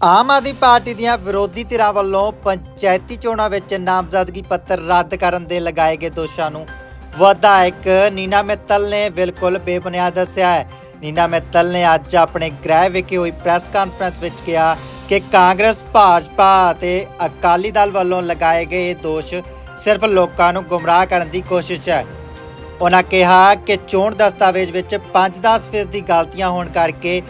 Aam Aadmi party ਦੀਆਂ ਵਿਰੋਧੀ ਧਿਰਾਂ ਵੱਲੋਂ ਪੰਚਾਇਤੀ ਚੋਣਾਂ ਵਿੱਚ ਨਾਮਜ਼ਦਗੀ ਪੱਤਰ ਰੱਦ ਕਰਨ ਦੇ ਲਗਾਏ ਗਏ ਦੋਸ਼ਾਂ ਨੂੰ ਵਿਧਾਇਕ ਨੀਨਾ ਮਿੱਤਲ ਨੇ ਬਿਲਕੁਲ ਬੇਬੁਨਿਆਦ ਦੱਸਿਆ ਹੈ। ਨੀਨਾ ਮਿੱਤਲ ਨੇ ਅੱਜ ਆਪਣੇ ਗ੍ਰਹਿ ਵਿਖੇ ਹੋਈ ਪ੍ਰੈਸ ਕਾਨਫਰੰਸ ਵਿੱਚ ਕਿਹਾ ਕਿ ਕਾਂਗਰਸ, ਭਾਜਪਾ ਅਤੇ ਅਕਾਲੀ ਦਲ ਵੱਲੋਂ ਲਗਾਏ ਗਏ ਇਹ ਦੋਸ਼ ਸਿਰਫ ਲੋਕਾਂ ਨੂੰ ਗੁੰਮਰਾਹ ਕਰਨ ਦੀ ਕੋਸ਼ਿਸ਼ ਹੈ। ਉਹਨਾਂ ਕਿਹਾ ਕਿ ਚੋਣ ਦਸਤਾਵੇਜ਼ ਵਿੱਚ 5-10% ਦੀ ਗਲਤੀਆਂ ਹੋਣ ਕਰਕੇ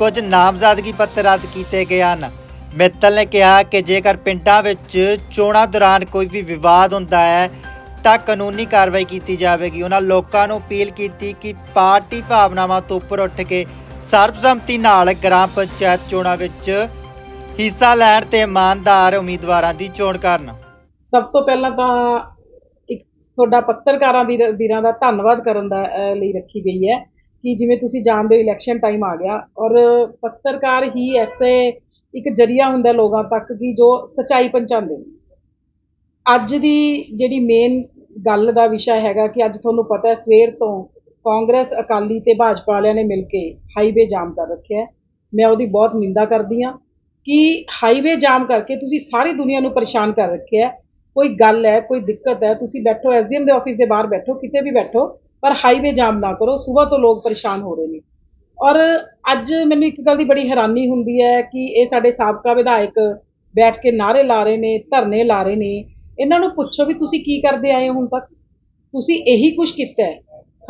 ਕੁਝ ਨਾਮਜ਼ਦਗੀ ਪੱਤਰ ਰੱਦ ਕੀਤੇ ਗਏ ਹਨ। ਮਿੱਤਲ ਨੇ ਕਿਹਾ ਕਿ ਜੇਕਰ ਪਿੰਡਾਂ ਵਿੱਚ ਚੋਣਾਂ ਦੌਰਾਨ ਕੋਈ ਵੀ ਵਿਵਾਦ ਹੁੰਦਾ ਹੈ, ਤਾਂ ਕਾਨੂੰਨੀ ਕਾਰਵਾਈ ਕੀਤੀ ਜਾਵੇਗੀ। ਉਹਨਾਂ ਲੋਕਾਂ ਨੂੰ ਅਪੀਲ ਕੀਤੀ ਕਿ ਪਾਰਟੀ ਭਾਵਨਾਵਾਂ ਤੋਂ ਉੱਪਰ ਉੱਠ ਕੇ ਸਰਬਸੰਮਤੀ ਨਾਲ ਗ੍ਰਾਮ ਪੰਚਾਇਤ ਚੋਣਾਂ ਵਿੱਚ ਹਿੱਸਾ ਲੈਣ ਤੇ ਇਮਾਨਦਾਰ ਉਮੀਦਵਾਰਾਂ ਦੀ ਚੋਣ ਕਰਨ। ਸਭ ਤੋਂ ਪਹਿਲਾਂ ਤਾਂ ਇੱਕ ਤੁਹਾਡਾ ਪੱਤਰਕਾਰਾਂ ਵੀਰ- ਵੀਰਾਂ ਦਾ ਧੰਨਵਾਦ ਕਰਨ ਦਾ ਲਈ ਰੱਖੀ ਗਈ ਹੈ। ਕਿ ਜਿਵੇਂ ਤੁਸੀਂ ਜਾਣਦੇ ਹੋ ਇਲੈਕਸ਼ਨ ਟਾਈਮ ਆ ਗਿਆ ਔਰ ਪੱਤਰਕਾਰ ਹੀ ਐਸੇ ਇੱਕ ਜਰੀਆ ਹੁੰਦਾ ਲੋਕਾਂ ਤੱਕ ਕਿ ਜੋ ਸਚਾਈ ਪਹੁੰਚਾਉਂਦੇ ਨੇ। ਅੱਜ ਦੀ ਜਿਹੜੀ ਮੇਨ ਗੱਲ ਦਾ ਵਿਸ਼ਾ ਹੈਗਾ ਕਿ ਅੱਜ ਤੁਹਾਨੂੰ ਪਤਾ ਹੈ ਸਵੇਰ ਤੋਂ ਕਾਂਗਰਸ ਅਕਾਲੀ ਤੇ ਭਾਜਪਾ ਵਾਲਿਆਂ ਨੇ ਮਿਲ ਕੇ ਹਾਈਵੇ ਜਾਮ ਕਰ ਰੱਖਿਆ ਮੈਂ ਉਹਦੀ ਬਹੁਤ ਨਿੰਦਾ ਕਰਦੀ ਹਾਂ ਕਿ ਹਾਈਵੇ ਜਾਮ ਕਰਕੇ ਤੁਸੀਂ ਸਾਰੀ ਦੁਨੀਆ ਨੂੰ ਪਰੇਸ਼ਾਨ ਕਰ ਰੱਖਿਆ ਕੋਈ ਗੱਲ ਹੈ, ਕੋਈ ਦਿੱਕਤ ਹੈ, ਤੁਸੀਂ ਬੈਠੋ ਐਸਡੀਐਮ ਦੇ ਆਫਿਸ ਦੇ ਬਾਹਰ ਬੈਠੋ, ਕਿਤੇ ਵੀ ਬੈਠੋ ਪਰ ਹਾਈਵੇ ਜਾਮ ਨਾ ਕਰੋ, ਸਵੇਰ ਤੋਂ ਲੋਕ ਪਰੇਸ਼ਾਨ ਹੋ ਰਹੇ ਨੇ। ਔਰ ਅੱਜ ਮੈਨੂੰ ਇੱਕ ਗੱਲ ਦੀ ਬੜੀ ਹੈਰਾਨੀ ਹੁੰਦੀ ਹੈ ਕਿ ਇਹ ਸਾਡੇ ਸਾਬਕਾ ਵਿਧਾਇਕ ਬੈਠ ਕੇ ਨਾਰੇ ਲਾ ਰਹੇ ਨੇ, ਧਰਨੇ ਲਾ ਰਹੇ ਨੇ। ਇਹਨਾਂ ਨੂੰ ਪੁੱਛੋ ਵੀ ਤੁਸੀਂ ਕੀ ਕਰਦੇ ਆਏ ਹੋ ਹੁਣ ਤੱਕ? ਤੁਸੀਂ ਇਹੀ ਕੁਝ ਕੀਤਾ ਹੈ।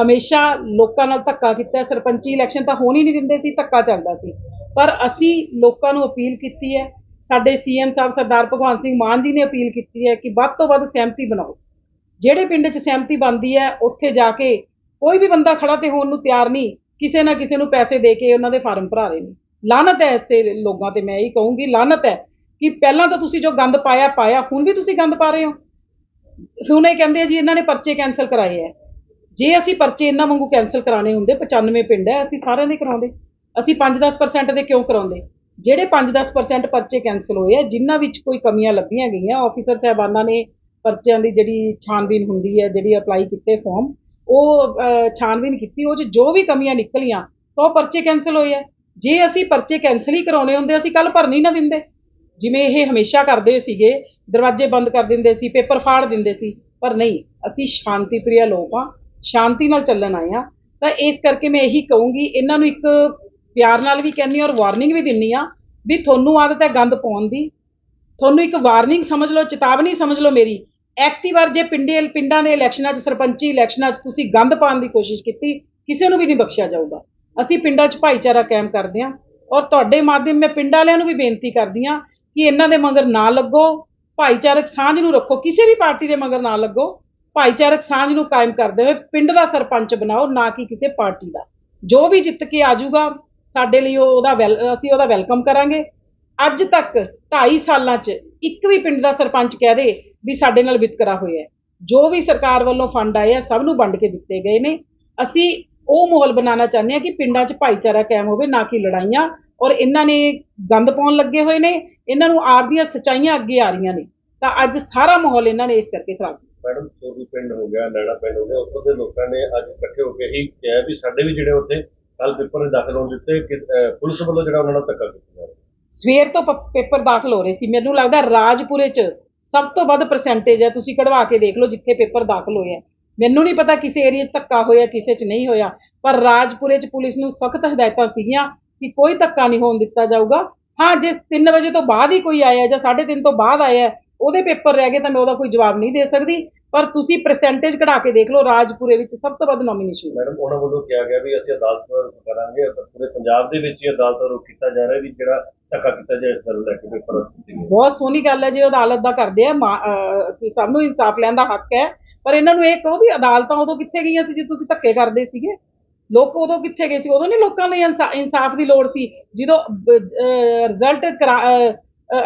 ਹਮੇਸ਼ਾ ਲੋਕਾਂ ਨਾਲ ਧੱਕਾ ਕੀਤਾ ਸਰਪੰਚੀ ਇਲੈਕਸ਼ਨ ਤਾਂ ਹੋਣ ਹੀ ਨਹੀਂ ਦਿੰਦੇ ਸੀ, ਧੱਕਾ ਚੱਲਦਾ ਸੀ। ਪਰ ਅਸੀਂ ਲੋਕਾਂ ਨੂੰ ਅਪੀਲ ਕੀਤੀ ਹੈ। ਸਾਡੇ ਸੀਐਮ ਸਾਹਿਬ ਸਰਦਾਰ ਭਗਵੰਤ ਸਿੰਘ ਮਾਨ ਜੀ ਨੇ ਅਪੀਲ ਕੀਤੀ ਹੈ ਕਿ ਵੱਧ ਤੋਂ ਵੱਧ ਸਹਿਮਤੀ ਬਣਾਓ। ਜਿਹੜੇ ਪਿੰਡ 'ਚ ਸਹਿਮਤੀ ਬਣਦੀ ਹੈ, ਉੱਥੇ ਜਾ ਕੇ ਕੋਈ ਵੀ ਬੰਦਾ ਖੜਾ ਤੇ ਹੋਣ ਨੂੰ ਤਿਆਰ ਨਹੀਂ, ਕਿਸੇ ਨਾ ਕਿਸੇ ਨੂੰ ਪੈਸੇ ਦੇ ਕੇ ਉਹਨਾਂ ਦੇ ਫਾਰਮ ਭਰਾ ਰਹੇ ਨੇ। ਲਾਨਤ ਹੈ ਐਸੇ ਲੋਕਾਂ ਤੇ, ਮੈਂ ਇਹ ਕਹੂੰਗੀ ਲਾਨਤ ਹੈ ਕਿ ਪਹਿਲਾਂ ਤਾਂ ਤੁਸੀਂ ਜੋ ਗੰਦ ਪਾਇਆ ਪਾਇਆ, ਹੁਣ ਵੀ ਤੁਸੀਂ ਗੰਦ ਪਾ ਰਹੇ ਹੋ। ਹੁਣ ਇਹ ਕਹਿੰਦੇ ਆ ਜੀ, ਇਹਨਾਂ ਨੇ ਪਰਚੇ ਕੈਨਸਲ ਕਰਾਏ ਹੈ। ਜੇ ਅਸੀਂ ਪਰਚੇ ਇਹਨਾਂ ਵਾਂਗੂ ਕੈਨਸਲ ਕਰਾਣੇ ਹੁੰਦੇ 95 ਪਿੰਡ ਹੈ, ਅਸੀਂ ਸਾਰਿਆਂ ਦੇ ਕਰਾਉਂਦੇ। ਅਸੀਂ 5-10% ਦੇ ਕਿਉਂ ਕਰਾਉਂਦੇ? ਜਿਹੜੇ 5-10% ਪਰਚੇ ਕੈਨਸਲ ਹੋਏ ਆ, ਜਿਨ੍ਹਾਂ ਵਿੱਚ ਕੋਈ ਕਮੀਆਂ ਲੱਭੀਆਂ ਗਈਆਂ ਆਫੀਸਰ ਸਾਹਿਬਾਨਾਂ ਨੇ ਪਰਚਿਆਂ ਦੀ ਜਿਹੜੀ ਛਾਨਬੀਨ ਹੁੰਦੀ ਹੈ ਜਿਹੜੀ ਅਪਲਾਈ ਕੀਤੇ ਫਾਰਮ ਉਹ ਅਹ, ਛਾਨਬੀਨ ਕੀਤੀ ਉਹ 'ਚ ਜੋ ਵੀ ਕਮੀਆਂ ਨਿਕਲੀਆਂ ਤਾਂ ਉਹ ਪਰਚੇ ਕੈਨਸਲ ਹੋਏ ਆ। ਜੇ ਅਸੀਂ ਪਰਚੇ ਕੈਨਸਲ ਹੀ ਕਰਾਉਣੇ ਹੁੰਦੇ ਅਸੀਂ ਕੱਲ ਭਰਨੀ ਨਾ ਦਿੰਦੇ। ਜਿਵੇਂ ਇਹ ਹਮੇਸ਼ਾ ਕਰਦੇ ਸੀਗੇ ਦਰਵਾਜ਼ੇ ਬੰਦ ਕਰ ਦਿੰਦੇ ਸੀ ਪੇਪਰ ਫਾੜ ਦਿੰਦੇ ਸੀ ਪਰ ਨਹੀਂ ਅਸੀਂ ਸ਼ਾਂਤੀ ਪ੍ਰਿਆ ਲੋਕ ਆ ਸ਼ਾਂਤੀ ਨਾਲ ਚੱਲਣ ਆਏ ਆ ਤਾਂ ਇਸ ਕਰਕੇ ਮੈਂ ਇਹੀ ਕਹੂੰਗੀ ਇਹਨਾਂ ਨੂੰ ਇੱਕ ਪਿਆਰ ਨਾਲ ਵੀ ਕਹਿੰਨੀ ਔਰ ਵਾਰਨਿੰਗ ਵੀ ਦਿੰਨੀ ਆ ਵੀ ਤੁਹਾਨੂੰ ਆਦਤ ਹੈ ਗੰਦ ਪਾਉਣ ਦੀ। ਤੁਹਾਨੂੰ ਇੱਕ ਵਾਰਨਿੰਗ ਸਮਝ ਲਓ ਚੇਤਾਵਨੀ ਸਮਝ ਲਓ ਮੇਰੀ ਐਕਤੀ ਵਾਰ ਜੇ ਪਿੰਡੇ, ਪਿੰਡਾਂ ਦੇ ਇਲੈਕਸ਼ਨਾਂ 'ਚ, ਸਰਪੰਚੀ ਇਲੈਕਸ਼ਨਾਂ 'ਚ ਤੁਸੀਂ ਗੰਦ ਪਾਉਣ ਦੀ ਕੋਸ਼ਿਸ਼ ਕੀਤੀ, ਕਿਸੇ ਨੂੰ ਵੀ ਨਹੀਂ ਬਖਸ਼ਿਆ ਜਾਊਗਾ। ਅਸੀਂ ਪਿੰਡਾਂ 'ਚ ਭਾਈਚਾਰਾ ਕਾਇਮ ਕਰਦੇ ਹਾਂ ਔਰ ਤੁਹਾਡੇ ਮਾਧਿਅਮ ਮੈਂ ਪਿੰਡ ਵਾਲਿਆਂ ਨੂੰ ਵੀ ਬੇਨਤੀ ਕਰਦੀ ਹਾਂ ਕਿ ਇਹਨਾਂ ਦੇ ਮਗਰ ਨਾ ਲੱਗੋ, ਭਾਈਚਾਰਕ ਸਾਂਝ ਨੂੰ ਰੱਖੋ, ਕਿਸੇ ਵੀ ਪਾਰਟੀ ਦੇ ਮਗਰ ਨਾ ਲੱਗੋ, ਭਾਈਚਾਰਕ ਸਾਂਝ ਨੂੰ ਕਾਇਮ ਕਰਦੇ ਹੋਏ ਪਿੰਡ ਦਾ ਸਰਪੰਚ ਬਣਾਓ, ਨਾ ਕਿ ਕਿਸੇ ਪਾਰਟੀ ਦਾ। ਜੋ ਵੀ ਜਿੱਤ ਕੇ ਆ ਜਾਊਗਾ ਸਾਡੇ ਲਈ ਉਹ- ਉਹਦਾ ਵੈਲ, ਅਸੀਂ ਉਹਦਾ ਵੈਲਕਮ ਕਰਾਂਗੇ। ਅੱਜ ਤੱਕ 2.5 ਸਾਲਾਂ 'ਚ ਇੱਕ ਵੀ ਪਿੰਡ ਦਾ ਸਰਪੰਚ ਕਹਿ ਦੇ ਵੀ ਸਾਡੇ ਨਾਲ ਵਿਤਕਰਾ ਹੋਇਆ ਹੈ। ਜੋ ਵੀ ਸਰਕਾਰ ਵੱਲੋਂ ਫੰਡ ਆਏ ਆ ਸਭ ਨੂੰ ਵੰਡ ਕੇ ਦਿੱਤੇ ਗਏ ਨੇ। ਅਸੀਂ ਉਹ ਮਾਹੌਲ ਬਣਾਉਣਾ ਚਾਹੁੰਦੇ ਹਾਂ ਕਿ ਪਿੰਡਾਂ 'ਚ ਭਾਈਚਾਰਾ ਕਾਇਮ ਹੋਵੇ ਨਾ ਕਿ ਲੜਾਈਆਂ। ਔਰ ਇਹਨਾਂ ਨੇ ਗੰਦ ਪਾਉਣ ਲੱਗੇ ਹੋਏ ਨੇ। ਇਹਨਾਂ ਨੂੰ ਆਪਦੀਆਂ ਸਚਾਈਆਂ ਅੱਗੇ ਆ ਰਹੀਆਂ ਨੇ। ਤਾਂ ਅੱਜ ਸਾਰਾ ਮਾਹੌਲ ਇਹਨਾਂ ਨੇ ਇਸ ਕਰਕੇ ਖਰਾਬ ਕੀਤਾ। ਮੈਡਮ ਸੋਰੂ ਪਿੰਡ ਹੋ ਗਿਆ ਨੈਣਾ ਪਿੰਡ ਹੋ ਗਿਆ ਉੱਥੋਂ ਦੇ ਲੋਕਾਂ ਨੇ ਅੱਜ ਇਕੱਠੇ ਹੋ ਕੇ ਹੀ ਕਿਹਾ ਵੀ ਸਾਡੇ ਵੀ ਜਿਹੜੇ ਉੱਥੇ ਕੱਲ ਪੇਪਰ ਦਾਖਲ ਹੋਣ ਦਿੱਤੇ ਕਿ ਪੁਲਿਸ ਵੱਲੋਂ ਜਿਹੜਾ ਉਹਨਾਂ ਨਾਲ ਧੱਕਾ ਕੀਤਾ ਜਾ ਰਿਹਾ। ਸਵੇਰ ਤੋਂ ਪੇਪਰ ਦਾਖਲ ਹੋ ਰਹੇ ਸੀ। ਮੈਨੂੰ ਲੱਗਦਾ ਰਾਜਪੁਰੇ 'ਚ ਸਭ ਤੋਂ ਵੱਧ ਪਰਸੈਂਟੇਜ ਹੈ, ਤੁਸੀਂ ਕਢਵਾ ਕੇ ਦੇਖ ਲਓ ਜਿੱਥੇ ਪੇਪਰ ਦਾਖਲ ਹੋਏ ਆ। ਮੈਨੂੰ ਨਹੀਂ ਪਤਾ ਕਿਸੇ ਏਰੀਆ 'ਚ ਧੱਕਾ ਹੋਇਆ, ਕਿਸੇ 'ਚ ਨਹੀਂ ਹੋਇਆ, ਪਰ ਰਾਜਪੁਰੇ 'ਚ ਪੁਲਿਸ ਨੂੰ ਸਖਤ ਹਦਾਇਤਾਂ ਸੀਗੀਆਂ ਕਿ ਕੋਈ ਧੱਕਾ ਨਹੀਂ ਹੋਣ ਦਿੱਤਾ ਜਾਊਗਾ। ਹਾਂ, ਜੇ 3 ਵਜੇ ਤੋਂ ਬਾਅਦ ਹੀ ਕੋਈ ਆਇਆ, ਜਾਂ 3:30 ਤੋਂ ਬਾਅਦ ਆਇਆ, ਉਹਦੇ ਪੇਪਰ ਰਹਿ ਗਏ ਤਾਂ ਮੈਂ ਉਹਦਾ ਕੋਈ ਜਵਾਬ ਨਹੀਂ ਦੇ ਸਕਦੀ। ਪਰ ਤੁਸੀਂ ਪਰਸੈਂਟੇਜ ਕਢਾ ਕੇ ਦੇਖ ਲਓ, ਰਾਜਪੁਰੇ ਵਿੱਚ ਸਭ ਤੋਂ ਵੱਧ ਨੋਮੀਨੇਸ਼ਨ ਮੈਡਮ, ਉਹਨਾਂ ਵੱਲੋਂ ਕਿਹਾ ਗਿਆ ਵੀ ਅਸੀਂ ਅਦਾਲਤ ਦਾ ਰੁਖ ਕਰਾਂਗੇ ਪੂਰੇ ਪੰਜਾਬ ਦੇ ਵਿੱਚ ਹੀ ਅਦਾਲਤ ਦਾ ਰੁਖ ਕੀਤਾ ਜਾ ਰਿਹਾ ਵੀ ਜਿਹੜਾ ਧੱਕਾ ਕੀਤਾ ਜਾਏ, ਇਸ ਨੂੰ ਲੈ ਕੇ ਪੇਪਰ ਦਿੱਤੇ ਗਏ ਬਹੁਤ ਸੋਹਣੀ ਗੱਲ ਹੈ ਜੇ, ਅਦਾਲਤ ਦਾ ਕਰਦੇ ਆ, ਮਾ- ਅਹ ਕਿ ਸਭ ਨੂੰ ਇਨਸਾਫ ਲੈਣ ਦਾ ਹੱਕ ਹੈ। ਪਰ ਇਹਨਾਂ ਨੂੰ ਇਹ ਕਹੋ ਵੀ ਅਦਾਲਤਾਂ ਉਦੋਂ ਕਿੱਥੇ ਗਈਆਂ ਸੀ ਜੇ ਤੁਸੀਂ ਧੱਕੇ ਕਰਦੇ ਸੀਗੇ? ਲੋਕ ਉਦੋਂ ਕਿੱਥੇ ਗਏ ਸੀ? ਉਦੋਂ ਨਹੀਂ ਲੋਕਾਂ ਨੂੰ ਇਨਸਾ- ਇਨਸਾਫ ਦੀ ਲੋੜ ਸੀ। ਜਦੋਂ ਰਿਜ਼ਲਟ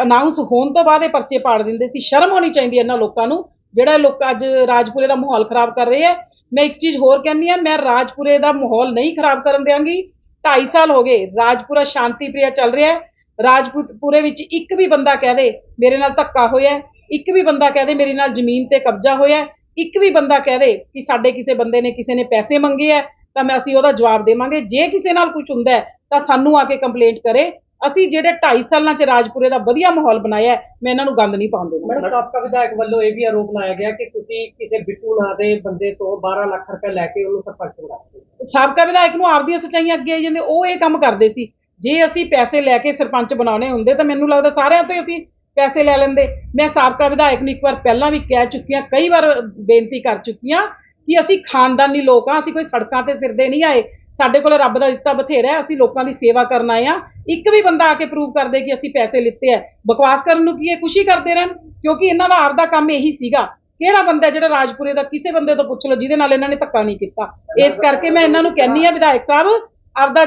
ਅਨਾਉਂਸ ਹੋਣ ਤੋਂ ਬਾਅਦ ਇਹ ਪਰਚੇ ਪਾੜ ਦਿੰਦੇ ਸੀ। ਸ਼ਰਮ ਹੋਣੀ ਚਾਹੀਦੀ ਹੈ ਇਹਨਾਂ ਲੋਕਾਂ ਨੂੰ। ਜਿਹੜਾ ਲੋਕ ਅੱਜ ਰਾਜਪੁਰੇ ਦਾ ਮਾਹੌਲ ਖਰਾਬ ਕਰ ਰਹੇ ਹੈ। ਮੈਂ ਇੱਕ ਚੀਜ਼ ਹੋਰ ਕਹਿੰਦੀ ਆ ਮੈਂ ਰਾਜਪੁਰੇ ਦਾ ਮਾਹੌਲ ਨਹੀਂ ਖਰਾਬ ਕਰਨ ਦਿਆਂਗੀ। 2.5 ਸਾਲ ਹੋ ਗਏ, ਰਾਜਪੁਰਾ ਸ਼ਾਂਤੀ ਪ੍ਰਿਆ ਚੱਲ ਰਿਹਾ ਹੈ। ਰਾਜਪੂਰੇ ਵਿੱਚ ਇੱਕ ਵੀ ਬੰਦਾ ਕਹਿ ਦੇ ਮੇਰੇ ਨਾਲ ਧੱਕਾ ਹੋਇਆ ਇੱਕ ਵੀ ਬੰਦਾ ਕਹਿ ਦੇ ਮੇਰੇ ਨਾਲ ਜ਼ਮੀਨ ਤੇ ਕਬਜ਼ਾ ਹੋਇਆ ਇੱਕ ਵੀ ਬੰਦਾ ਕਹਿ ਦੇ ਕਿ ਸਾਡੇ ਕਿਸੇ ਬੰਦੇ ਨੇ ਕਿਸੇ ਨੇ ਪੈਸੇ ਮੰਗੇ ਹੈ ਤਾਂ ਮੈਂ ਅਸੀਂ ਉਹਦਾ ਜਵਾਬ ਦੇਵਾਂਗੇ। ਜੇ ਕਿਸੇ ਨਾਲ ਕੁਝ ਹੁੰਦਾ ਤਾਂ ਸਾਨੂੰ ਆ ਕੇ ਕੰਪਲੇਂਟ ਕਰੇ। ਅਸੀਂ ਜਿਹੜੇ 2.5 ਸਾਲਾਂ 'ਚ ਰਾਜਪੁਰੇ ਦਾ ਵਧੀਆ ਮਾਹੌਲ ਬਣਾਇਆ ਹੈ, ਮੈਂ ਇਹਨਾਂ ਨੂੰ ਗੰਦ ਨਹੀਂ ਪਾਉਣ ਦੇਣਾ। ਮੈਡਮ ਸਾਬਕਾ ਵਿਧਾਇਕ ਵੱਲੋਂ ਇਹ ਵੀ ਆਰੋਪ ਲਾਇਆ ਗਿਆ ਕਿ ਤੁਸੀਂ ਕਿਸੇ ਬਿੱਟੂ ਨਾਂ ਦੇ ਬੰਦੇ ਤੋਂ 12 ਲੱਖ ਰੁਪਏ ਲੈ ਕੇ ਉਹਨੂੰ ਸਰਪੰਚ ਬਣਾਇਆ ਸਾਬਕਾ ਵਿਧਾਇਕ ਨੂੰ ਆਪਦੀਆਂ ਸੱਚਾਈਆਂ ਅੱਗੇ ਆਈ ਜਾਂਦੇ ਉਹ ਇਹ ਕੰਮ ਕਰਦੇ ਸੀ। ਜੇ ਅਸੀਂ ਪੈਸੇ ਲੈ ਕੇ ਸਰਪੰਚ ਬਣਾਉਣੇ ਹੁੰਦੇ ਤਾਂ ਮੈਨੂੰ ਲੱਗਦਾ ਸਾਰਿਆਂ ਤੋਂ ਅਸੀਂ ਪੈਸੇ ਲੈ ਲੈਂਦੇ। ਮੈਂ ਸਾਬਕਾ ਵਿਧਾਇਕ ਨੂੰ ਇੱਕ ਵਾਰ ਪਹਿਲਾਂ ਵੀ ਕਹਿ ਚੁੱਕੀ ਹਾਂ, ਕਈ ਵਾਰ ਬੇਨਤੀ ਕਰ ਚੁੱਕੀ ਹਾਂ ਕਿ ਅਸੀਂ ਖਾਨਦਾਨੀ ਲੋਕ ਹਾਂ, ਅਸੀਂ ਕੋਈ ਸੜਕਾਂ ਤੇ ਫਿਰਦੇ ਨਹੀਂ ਆਏ। ਸਾਡੇ ਕੋਲ ਰੱਬ ਦਾ ਦਿੱਤਾ ਬਥੇਰਾ ਹੈ, ਅਸੀਂ ਲੋਕਾਂ ਦੀ ਸੇਵਾ ਕਰਨ ਆਏ ਆ ਇੱਕ ਵੀ ਬੰਦਾ ਆ ਕੇ ਪ੍ਰੂਵ ਕਰਦੇ ਕਿ ਅਸੀਂ ਪੈਸੇ ਲਿੱਤੇ ਆ ਬਕਵਾਸ ਕਰਨ ਨੂੰ ਕੀ ਹੈ ਖੁਸ਼ੀ ਕਰਦੇ ਰਹਿਣ? ਕਿਉਂਕਿ ਇਹਨਾਂ ਦਾ ਆਪਦਾ ਕੰਮ ਇਹੀ ਸੀਗਾ। ਕਿਹੜਾ ਬੰਦਾ ਜਿਹੜਾ ਰਾਜਪੁਰੇ ਦਾ ਕਿਸੇ ਬੰਦੇ ਤੋਂ ਪੁੱਛ ਲਓ, ਜਿਹਦੇ ਨਾਲ ਇਹਨਾਂ ਨੇ ਧੱਕਾ ਨਹੀਂ ਕੀਤਾ। ਇਸ ਕਰਕੇ ਮੈਂ ਇਹਨਾਂ ਨੂੰ ਕਹਿੰਨੀ ਆ ਵਿਧਾਇਕ ਸਾਹਿਬ, ਆਪਦਾ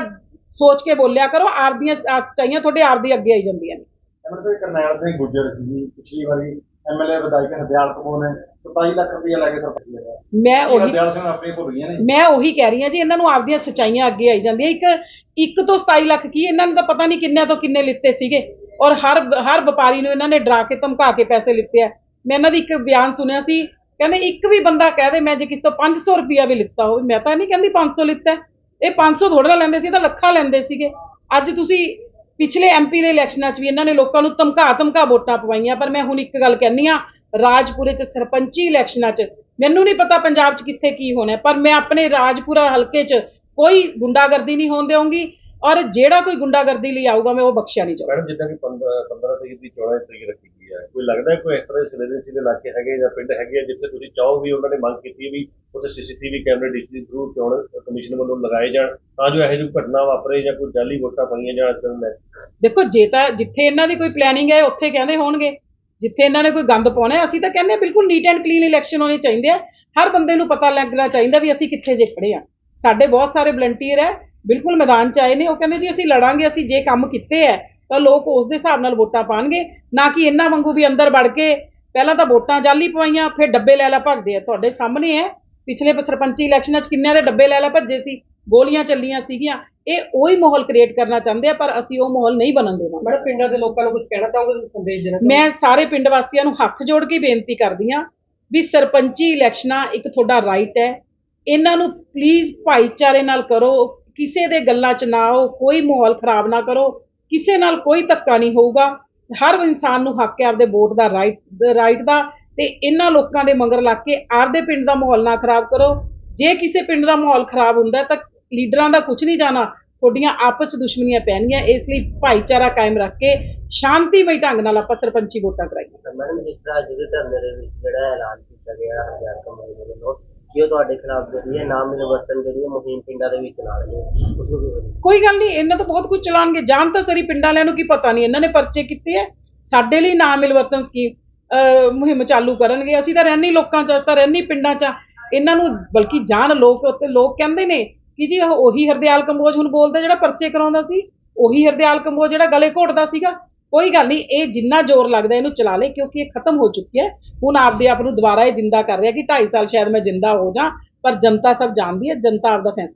ਸੋਚ ਕੇ ਬੋਲਿਆ ਕਰੋ ਆਪਦੀਆਂ ਸੱਚਾਈਆਂ ਤੁਹਾਡੇ ਆਪਦੀ ਅੱਗੇ ਆਈ ਜਾਂਦੀਆਂ ਨੇ। ਐਮਐਲਏ ਕਰਨੈਲ ਸਿੰਘ ਗੁੱਜਰ ਸੀ ਜੀ ਪਿਛਲੀ ਵਾਰੀ ਐਮਐਲਏ ਵਿਧਾਇਕ ਹਰਦਿਆਲ ਕਪੂਰ ਨੇ 27 ਲੱਖ ਰੁਪਏ ਲੈ ਕੇ ਸਰਪੰਚ ਲਿਆ ਮੈਂ ਉਹੀ ਹਰਦਿਆਲ ਸਿੰਘ ਆਪਣੀ ਭੁੱਲ ਗਈਆਂ ਨੇ। ਮੈਂ ਉਹੀ ਕਹਿ ਰਹੀ ਹਾਂ ਜੀ ਇਹਨਾਂ ਨੂੰ ਆਪਦੀਆਂ ਸੱਚਾਈਆਂ ਅੱਗੇ ਆਈ ਜਾਂਦੀਆਂ। ਇੱਕ ਇੱਕ ਤੋਂ 27 ਲੱਖ ਕੀ ਇਹਨਾਂ ਨੇ ਤਾਂ ਪਤਾ ਨਹੀਂ ਕਿੰਨੇ ਤੋਂ ਕਿੰਨੇ ਲਿੱਤੇ ਸੀਗੇ। ਔਰ ਹਰ ਹਰ ਵਪਾਰੀ ਨੂੰ ਇਹਨਾਂ ਨੇ ਡਰਾ ਕੇ ਧਮਕਾ ਕੇ ਪੈਸੇ ਲਿੱਤੇ ਆ। ਮੈਂ ਇਹਨਾਂ ਦੀ ਇੱਕ ਬਿਆਨ ਸੁਣਿਆ ਸੀ ਕਹਿੰਦੇ ਇੱਕ ਵੀ ਬੰਦਾ ਕਹਿ ਦੇ ਮੈਂ ਜੇ ਕਿਸੇ ਤੋਂ 500 ਰੁਪਿਆ ਵੀ ਲਿੱਤਾ ਹੋਵੇ ਮੈਂ ਤਾਂ ਨਹੀਂ ਕਹਿੰਦੀ 500 ਲਿੱਤਾ। ਇਹ 500 ਥੋੜਾ ਲੈਂਦੇ ਸੀ ਤਾਂ ਲੱਖਾਂ ਲੈਂਦੇ ਸੀਗੇ। ਅੱਜ ਤੁਸੀਂ ਪਿਛਲੇ ਐਮਪੀ ਦੇ ਇਲੈਕਸ਼ਨਾਂ 'ਚ ਵੀ ਇਹਨਾਂ ਨੇ ਲੋਕਾਂ ਨੂੰ ਧਮਕਾ ਧਮਕਾ ਵੋਟਾਂ ਪਵਾਈਆਂ, ਪਰ ਮੈਂ ਹੁਣ ਇੱਕ ਗੱਲ ਕਹਿੰਨੀ ਆ ਰਾਜਪੁਰੇ 'ਚ ਸਰਪੰਚੀ ਇਲੈਕਸ਼ਨਾਂ 'ਚ ਮੈਨੂੰ ਨਹੀਂ ਪਤਾ ਪੰਜਾਬ 'ਚ ਕਿੱਥੇ ਕੀ ਹੋਣਾ ਪਰ ਮੈਂ ਆਪਣੇ ਰਾਜਪੁਰਾ ਹਲਕੇ 'ਚ ਕੋਈ ਗੁੰਡਾਗਰਦੀ ਨਹੀਂ ਹੋਣ ਦੇਵਾਂਗੀ ਔਰ ਜਿਹੜਾ ਕੋਈ ਗੁੰਡਾਗਰਦੀ ਲਈ ਆਊਗਾ ਮੈਂ ਉਹ ਬਖਸ਼ਿਆ ਨਹੀਂ ਜਾਊਗਾ। ਮੈਡਮ, ਜਿੱਦਾਂ ਕਿ 15 15 ਤਰੀਕ ਦੀ 14 ਤਰੀਕ ਰੱਖੀ ਗਈ ਹੈ। ਕੋਈ ਲੱਗਦਾ ਕੋਈ ਇਸ ਤਰ੍ਹਾਂ ਦੇ ਸਿਲੇਬਸ ਇਲਾਕੇ ਹੈਗੇ ਜਾਂ ਪਿੰਡ ਹੈਗੇ ਆ ਜਿੱਥੇ ਤੁਸੀਂ ਚਾਹੋ ਵੀ ਉਹਨਾਂ ਨੇ ਮੰਗ ਕੀਤੀ ਵੀ ਉੱਥੇ ਸੀਸੀਟੀਵੀ ਕੈਮਰੇ ਡਿਸ਼ ਦੇ ਥਰੂ ਚੋਣ ਕਮਿਸ਼ਨ ਵੱਲੋਂ ਲਗਾਏ ਜਾਣ, ਤਾਂ ਜੋ ਇਹੋ ਜਿਹੀ ਘਟਨਾ ਵਾਪਰੇ ਜਾਂ ਕੋਈ ਜਾਲੀ ਵੋਟਾਂ ਪਾਈਆਂ ਜਾਣ ਇਸ ਤਰ੍ਹਾਂ ਦੇਖੋ, ਜੇ ਤਾਂ ਜਿੱਥੇ ਇਹਨਾਂ ਦੀ ਕੋਈ ਪਲੈਨਿੰਗ ਹੈ, ਉੱਥੇ ਕਹਿੰਦੇ ਹੋਣਗੇ। ਜਿੱਥੇ ਇਹਨਾਂ ਨੇ ਕੋਈ ਗੰਦ ਪਾਉਣਾ ਅਸੀਂ ਤਾਂ ਕਹਿੰਦੇ ਬਿਲਕੁਲ ਨੀਟ ਐਂਡ ਕਲੀਨ ਇਲੈਕਸ਼ਨ ਹੋਣੇ ਚਾਹੀਦੇ ਆ। ਹਰ ਬੰਦੇ ਨੂੰ ਪਤਾ ਲੱਗਣਾ ਚਾਹੀਦਾ ਵੀ ਅਸੀਂ ਕਿੱਥੇ ਜਿੱਤ ਰਹੇ ਆ। ਸਾਡੇ ਬਹੁਤ ਸਾਰੇ ਵਲੰਟੀਅਰ ਹੈ, ਬਿਲਕੁਲ ਮੈਦਾਨ 'ਚ ਆਏ ਨੇ, ਉਹ ਕਹਿੰਦੇ ਜੀ ਅਸੀਂ ਲੜਾਂਗੇ, ਅਸੀਂ ਜੇ ਕੰਮ ਕੀਤੇ ਹੈ ਤਾਂ ਲੋਕ ਉਸ ਦੇ ਹਿਸਾਬ ਨਾਲ ਵੋਟਾਂ ਪਾਣਗੇ ਨਾ ਕਿ ਇਹਨਾਂ ਵਾਂਗੂ ਵੀ ਅੰਦਰ ਵੜ ਕੇ ਪਹਿਲਾਂ ਤਾਂ ਵੋਟਾਂ ਜਾਲੀ ਪਵਾਈਆਂ ਫਿਰ ਡੱਬੇ ਲੈ ਲੈ ਭੱਜਦੇ ਆ। ਤੁਹਾਡੇ ਸਾਹਮਣੇ ਹੈ ਪਿਛਲੇ ਸਰਪੰਚੀ ਇਲੈਕਸ਼ਨਾਂ 'ਚ ਕਿੰਨਿਆਂ ਦੇ ਡੱਬੇ ਲੈ ਲੈ ਭੱਜੇ ਸੀ ਗੋਲੀਆਂ ਚੱਲੀਆਂ ਸੀਗੀਆਂ। ਇਹ ਉਹੀ ਮਾਹੌਲ ਕ੍ਰੀਏਟ ਕਰਨਾ ਚਾਹੁੰਦੇ ਆ ਪਰ ਅਸੀਂ ਉਹ ਮਾਹੌਲ ਨਹੀਂ ਬਣਨ ਦੇਵਾਂਗੇ। ਮੈਡਮ ਪਿੰਡਾਂ ਦੇ ਲੋਕਾਂ ਨੂੰ ਕੁਝ ਕਹਿਣਾ ਚਾਹੋਗੇ? ਸੰਦੇਸ਼ ਦੇਣਾ? ਮੈਂ ਸਾਰੇ ਪਿੰਡ ਵਾਸੀਆਂ ਨੂੰ ਹੱਥ ਜੋੜ ਕੇ ਬੇਨਤੀ ਕਰਦੀ ਹਾਂ ਵੀ ਸਰਪੰਚੀ ਇਲੈਕਸ਼ਨਾਂ ਇੱਕ ਤੁਹਾਡਾ ਰਾਈਟ ਹੈ। ਇਹਨਾਂ ਨੂੰ ਪਲੀਜ਼ ਭਾਈਚਾਰੇ ਨਾਲ ਕਰੋ ਕਿਸੇ ਦੇ ਗੱਲਾਂ 'ਚ ਨਾ ਆਓ ਕੋਈ ਮਾਹੌਲ ਖਰਾਬ ਨਾ ਕਰੋ। ਕਿਸੇ ਨਾਲ ਕੋਈ ਧੱਕਾ ਨਹੀਂ ਹੋਊਗਾ। ਹਰ ਇਨਸਾਨ ਨੂੰ ਹੱਕ ਹੈ ਆਪਦੇ ਵੋਟ ਦਾ ਰਾਈਟ ਰਾਈਟ ਦਾ। ਤੇ ਇਹਨਾਂ ਲੋਕਾਂ ਦੇ ਮਗਰ ਲੱਗ ਕੇ ਆਪਦੇ ਪਿੰਡ ਦਾ ਮਾਹੌਲ ਨਾ ਖਰਾਬ ਕਰੋ। ਜੇ ਕਿਸੇ ਪਿੰਡ ਦਾ ਮਾਹੌਲ ਖਰਾਬ ਹੁੰਦਾ ਤਾਂ ਲੀਡਰਾਂ ਦਾ ਕੁਝ ਨਹੀਂ ਜਾਣਾ। ਤੁਹਾਡੀਆਂ ਆਪਸ 'ਚ ਦੁਸ਼ਮਣੀਆਂ ਪੈਣਗੀਆਂ। ਇਸ ਲਈ ਭਾਈਚਾਰਾ ਕਾਇਮ ਰੱਖ ਕੇ ਸ਼ਾਂਤੀਮਈ ਢੰਗ ਨਾਲ ਆਪਾਂ ਸਰਪੰਚੀ ਵੋਟਾਂ ਕਰਾਈਏ ਮੈਡਮ, ਜਿਸ ਤਰ੍ਹਾਂ ਅੱਜ ਧਰਨੇ ਦੇ ਵਿੱਚ ਜਿਹੜਾ ਐਲਾਨ ਕੀਤਾ ਗਿਆ, ਹਜ਼ਾਰ ਕਮਾਈ ਦੇ ਵੱਲੋਂ ਕਿ ਉਹ ਤੁਹਾਡੇ ਖਿਲਾਫ ਜਿਹੜੀ ਹੈ ਨਾਮ ਮਿਲਵਰਤਨ ਜਿਹੜੀ ਹੈ ਮੁਹਿੰਮ ਪਿੰਡਾਂ ਦੇ ਵਿੱਚ ਚਲਾ ਰਹੇ ਨੇ। ਉਸ ਨੂੰ ਵੀ ਕੋਈ ਗੱਲ ਨਹੀਂ, ਇਹਨਾਂ ਤਾਂ ਬਹੁਤ ਕੁਝ ਚਲਾਣਗੇ ਜਾਣ ਤਾਂ ਸਰੀ ਪਿੰਡਾਂ ਵਾਲਿਆਂ ਨੂੰ ਕੀ ਪਤਾ ਨਹੀਂ, ਇਹਨਾਂ ਨੇ ਪਰਚੇ ਕੀਤੇ ਐ ਸਾਡੇ ਲਈ ਨਾ ਮਿਲਵਰਤਨ ਸਕੀਮ, ਅਹ, ਮੁਹਿੰਮ ਚਾਲੂ ਕਰਨਗੇ। ਅਸੀਂ ਤਾਂ ਰਹਿਣੀ ਲੋਕਾਂ ਚ, ਅਸੀਂ ਤਾਂ ਰਹਿਣੀ ਪਿੰਡਾਂ ਚ। ਇਹਨਾਂ ਨੂੰ ਬਲਕਿ ਜਾਣ, ਲੋਕ ਤੇ ਲੋਕ ਕਹਿੰਦੇ ਨੇ ਕਿ ਜੀ ਉਹੀ ਹਰਦਿਆਲ ਕੰਬੋਜ ਹੁਣ ਬੋਲਦਾ ਜਿਹੜਾ ਪਰਚੇ ਕਰਾਉਂਦਾ ਸੀ, ਉਹੀ ਹਰਦਿਆਲ ਕੰਬੋਜ ਜਿਹੜਾ ਗਲੇ ਘੋਟਦਾ ਸੀਗਾ। ਕੋਈ ਗੱਲ ਨਹੀਂ, ਇਹ ਜਿੰਨਾ ਜ਼ੋਰ ਲੱਗਦਾ ਇਹਨੂੰ ਚਲਾ ਲੇ, ਕਿਉਂਕਿ ਇਹ ਖਤਮ ਹੋ ਚੁੱਕੀ ਹੈ। ਹੁਣ ਆਪਦੇ ਆਪ ਨੂੰ ਦੁਬਾਰਾ ਇਹ ਜਿੰਦਾ ਕਰ ਰਿਹਾ ਕਿ 2.5 ਸਾਲ ਸ਼ਾਇਦ ਮੈਂ ਜਿੰਦਾ ਹੋ ਜਾ, ਪਰ ਜਨਤਾ ਸਭ ਜਾਣਦੀ ਹੈ, ਜਨਤਾ ਆਪਦਾ ਫੈਸਲਾ